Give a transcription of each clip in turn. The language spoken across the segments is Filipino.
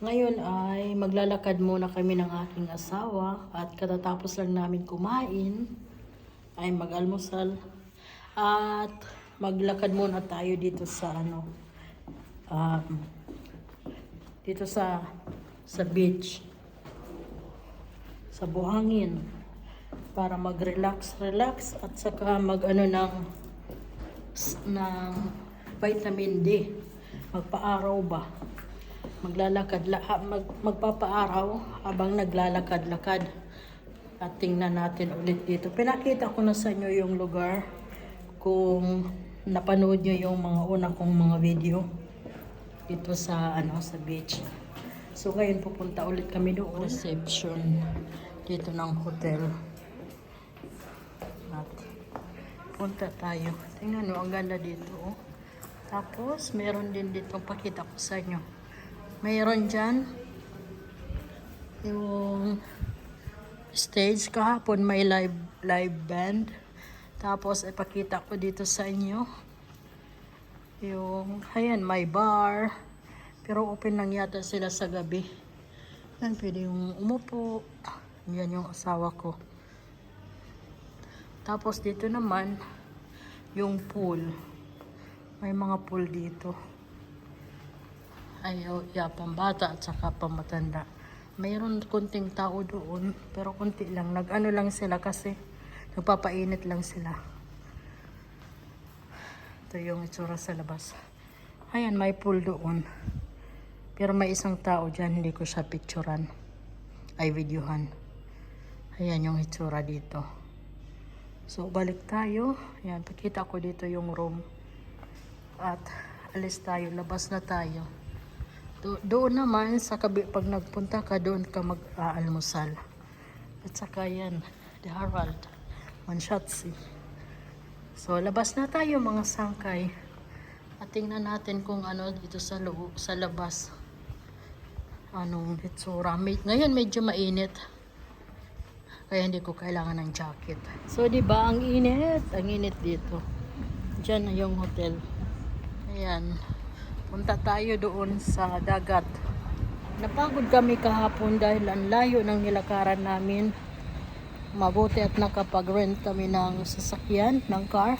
Ngayon ay maglalakad muna kami ng aking asawa at katatapos lang namin kumain ay mag-almusal at maglakad muna tayo dito sa ano um, dito sa sa beach sa buhangin para mag-relax relax at saka mag ano ng ng vitamin D. Magpaaraw ba maglalakad mag, magpapaaraw habang naglalakad-lakad. At tingnan natin ulit dito. Pinakita ko na sa inyo yung lugar kung napanood nyo yung mga una kong mga video dito sa ano sa beach. So ngayon pupunta ulit kami doon. Reception dito ng hotel. At punta tayo. Tingnan nyo ang ganda dito oh. tapos meron din dito pakita ko sa inyo mayroon dyan. Yung stage kahapon may live live band. Tapos ipakita ko dito sa inyo. Yung ayan may bar. Pero open lang yata sila sa gabi. Yan pwede yung umupo. Yan yung asawa ko. Tapos dito naman yung pool. May mga pool dito ayaw ya pambata at saka pamatanda. Mayroon konting tao doon pero konti lang. Nag-ano lang sila kasi nagpapainit lang sila. Ito yung itsura sa labas. Ayan may pool doon. Pero may isang tao dyan hindi ko siya picturean. Ay videohan. Ayan yung itsura dito. So balik tayo. Ayan pakita ko dito yung room. At alis tayo labas na tayo Do- doon naman sa kabi pag nagpunta ka doon ka mag-aalmusal. At saka yan, the Harald, Manshatsi. So labas na tayo mga sangkay. At tingnan natin kung ano dito sa loob, sa labas. Anong itsura. Ngayon medyo mainit. Kaya hindi ko kailangan ng jacket. So di ba ang init? Ang init dito. Diyan na yung hotel. Ayan. Punta tayo doon sa dagat. Napagod kami kahapon dahil ang layo ng nilakaran namin. Mabuti at nakapag-rent kami ng sasakyan, ng car.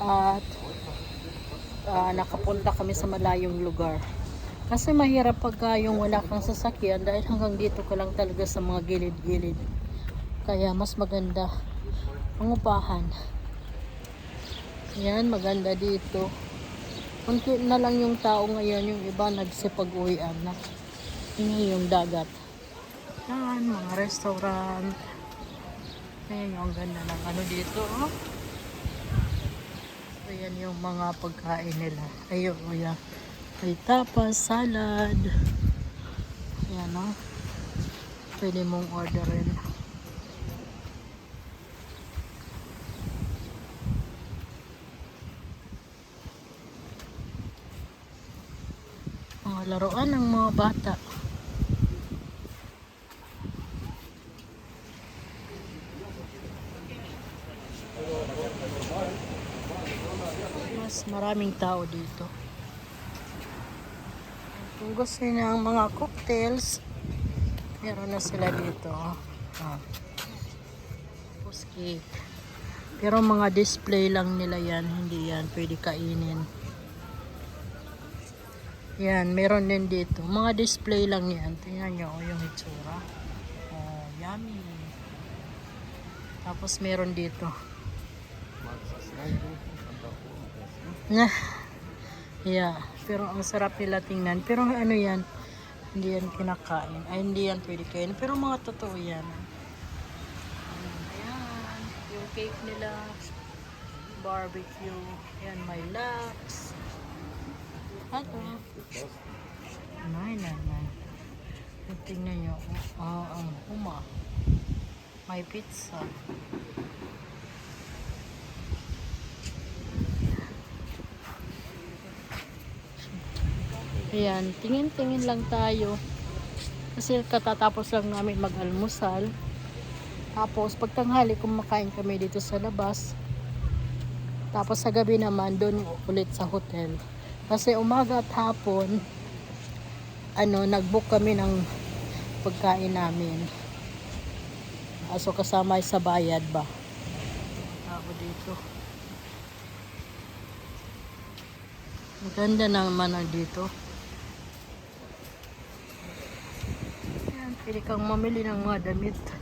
At ah, nakapunta kami sa malayong lugar. Kasi mahirap pagka yung wala kang sasakyan dahil hanggang dito ka lang talaga sa mga gilid-gilid. Kaya mas maganda ang upahan. Yan, maganda dito. Kunti na lang yung tao ngayon, yung iba nagsipag-uwian na. Yun yung dagat. Yan, mga restaurant. Ayan yung ganda ng ano dito, oh. Ayan yung mga pagkain nila. Ayun, oh, yan. May tapas, salad. Ayan, oh. Pwede mong orderin. Mga laruan ng mga bata. Mas maraming tao dito. Kung gusto niya ang mga cocktails, meron na sila dito. Ah. Tapos. Pero mga display lang nila yan, hindi yan pwede kainin. Yan, meron din dito. Mga display lang yan. Tingnan nyo oh, yung itsura. Oh, yummy. Tapos meron dito. Nah. yeah, pero ang sarap nila tingnan. Pero ano yan, hindi yan kinakain. Ay, hindi yan pwede kain. Pero mga totoo yan. Ayan, yung cake nila, barbecue. Ayan, may lax. Ano? Nay, nay, nay. Tingnan nyo. Oh, ang huma. May pizza. Ayan, tingin-tingin lang tayo. Kasi katatapos lang namin mag-almusal. Tapos, pagtanghali, kumakain kami dito sa labas. Tapos sa gabi naman, doon ulit sa hotel. Kasi umaga at hapon, ano, nag-book kami ng pagkain namin. Aso kasama sa bayad ba? Ako dito. Maganda naman na dito. Ayan, pili kang mamili ng mga damit.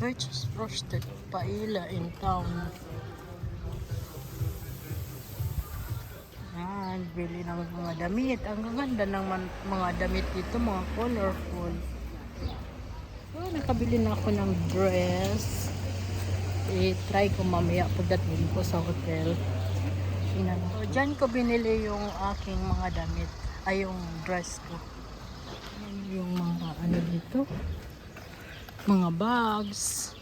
Purchase frosted paella in town. Yan, bili ng mga damit. Ang gaganda ng mga damit dito, mga colorful. So, nakabili na ako ng dress. I-try ko mamaya pagdating ko sa hotel. Tingnan ko. Diyan ko binili yung aking mga damit. Ay, yung dress ko. Yung mga ano dito. Mga bags.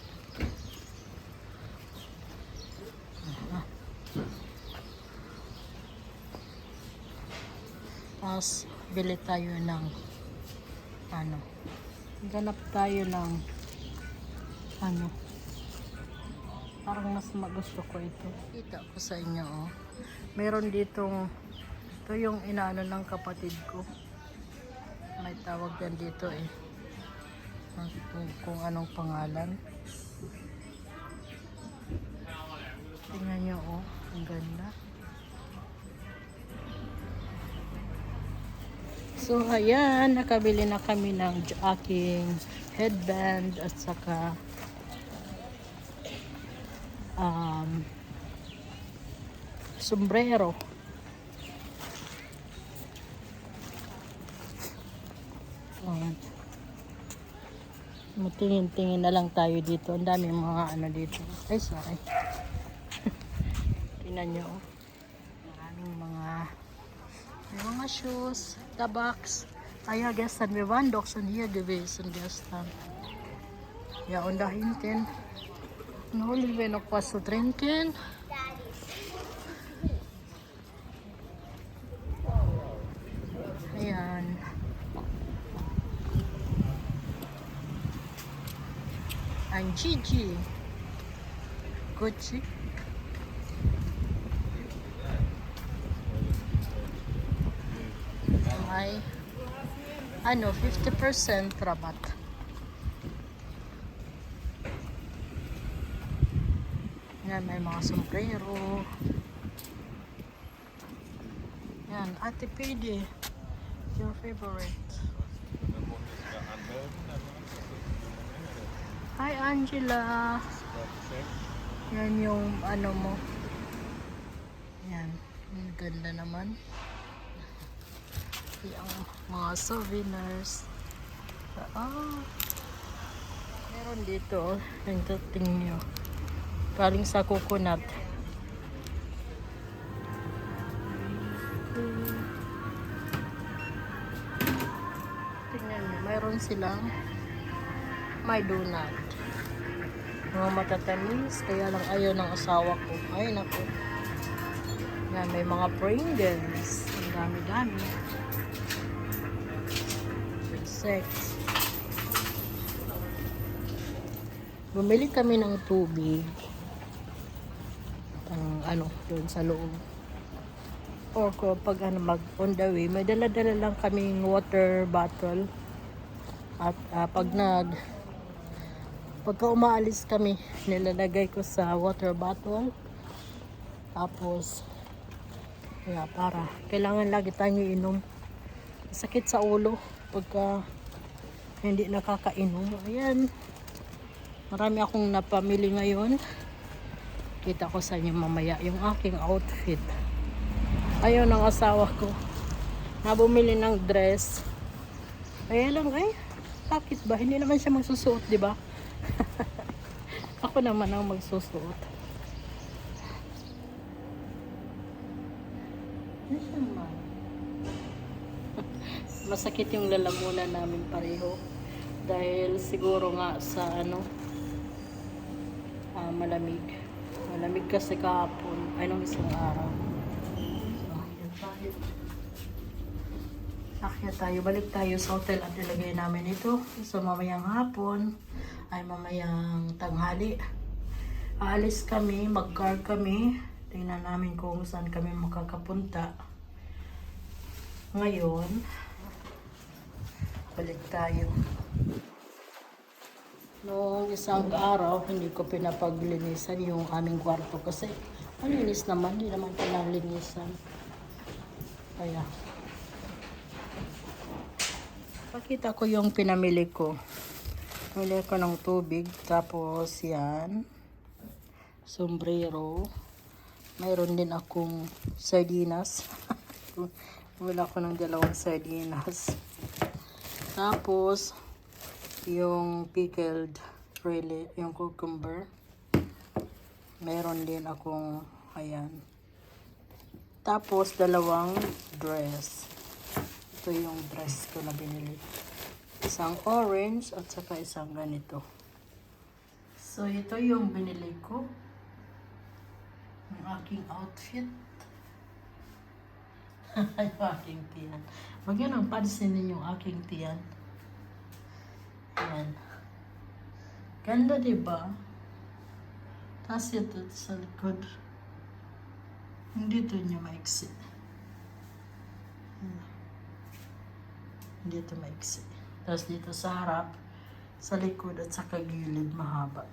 Tapos, bili tayo ng ano, ganap tayo ng ano, parang mas magusto ko ito. Kita ko sa inyo, oh. Meron ditong, ito yung inaano ng kapatid ko. May tawag yan dito eh. Kung, anong pangalan. Tingnan nyo, oh. Ang ganda. So, ayan, nakabili na kami ng aking headband at saka um, sombrero. Ayan. Matingin-tingin na lang tayo dito. Ang dami mga ano dito. Ay, sorry. Tingnan nyo. Maraming mga May mga shoes, tabaks. Kaya gästan vi vandrar också givetvis gästan. Ja, und da hinten nu håller vi nog på att trinken. Ayan. Ang Gigi. Gucci. May ano, 50% rabat. Yan, may mga sombrero. Yan, Ate Pidi. Your favorite. Hi, Angela. Yan yung ano mo. Yan. Ang ganda naman. Yung mga souvenirs. Ah. Meron dito. oh. Yung dating nyo. Galing sa coconut. Tingnan nyo. Mayroon silang may donut. Mga matatamis. Kaya lang ayaw ng asawa ko. Ay, naku. Yan, may mga Pringles. Ang dami-dami. Sex. Bumili kami ng tubig. Ang ano, doon sa loob. Or pag ano, mag on the way, may dala-dala lang kaming water bottle. At ah, pag nag pagka umaalis kami, nilalagay ko sa water bottle. Tapos, kaya para, kailangan lagi tayong inom. Sakit sa ulo pagka hindi nakakainom. Ayan. Marami akong napamili ngayon. Kita ko sa inyo mamaya yung aking outfit. Ayaw ng asawa ko. Nabumili ng dress. Kaya lang, ay, bakit ba? Hindi naman siya magsusuot, di ba? Ako naman ang magsusuot. Masakit yung lalamunan namin pareho. Dahil siguro nga sa ano, ah, malamig. Malamig kasi kahapon, ay nung isang araw. Akyat tayo, balik tayo sa hotel at ilagay namin ito. So mamayang hapon, ay mamayang tanghali. aalis kami, mag-car kami. Tingnan namin kung saan kami makakapunta. Ngayon, balik tayo. Noong isang araw, hindi ko pinapaglinisan yung aming kwarto kasi malinis naman, hindi naman pinalinisan. Kaya, pakita ko yung pinamili ko. Pili ko ng tubig, tapos yan, sombrero. Mayroon din akong sardinas. Wala ko ng dalawang sardinas. Tapos, yung pickled really, yung cucumber. Meron din akong, ayan. Tapos, dalawang dress. Ito yung dress ko na binili. Isang orange at saka isang ganito. So, ito yung binili ko. Ang aking outfit. yung aking tiyan. Huwag yun ang pansinin yung aking tiyan. Ayan. Ganda, di ba? Tapos ito sa likod. Hindi ito niya maiksi. Hindi ito maiksi. Tapos dito sa harap, sa likod at sa kagilid mahaba.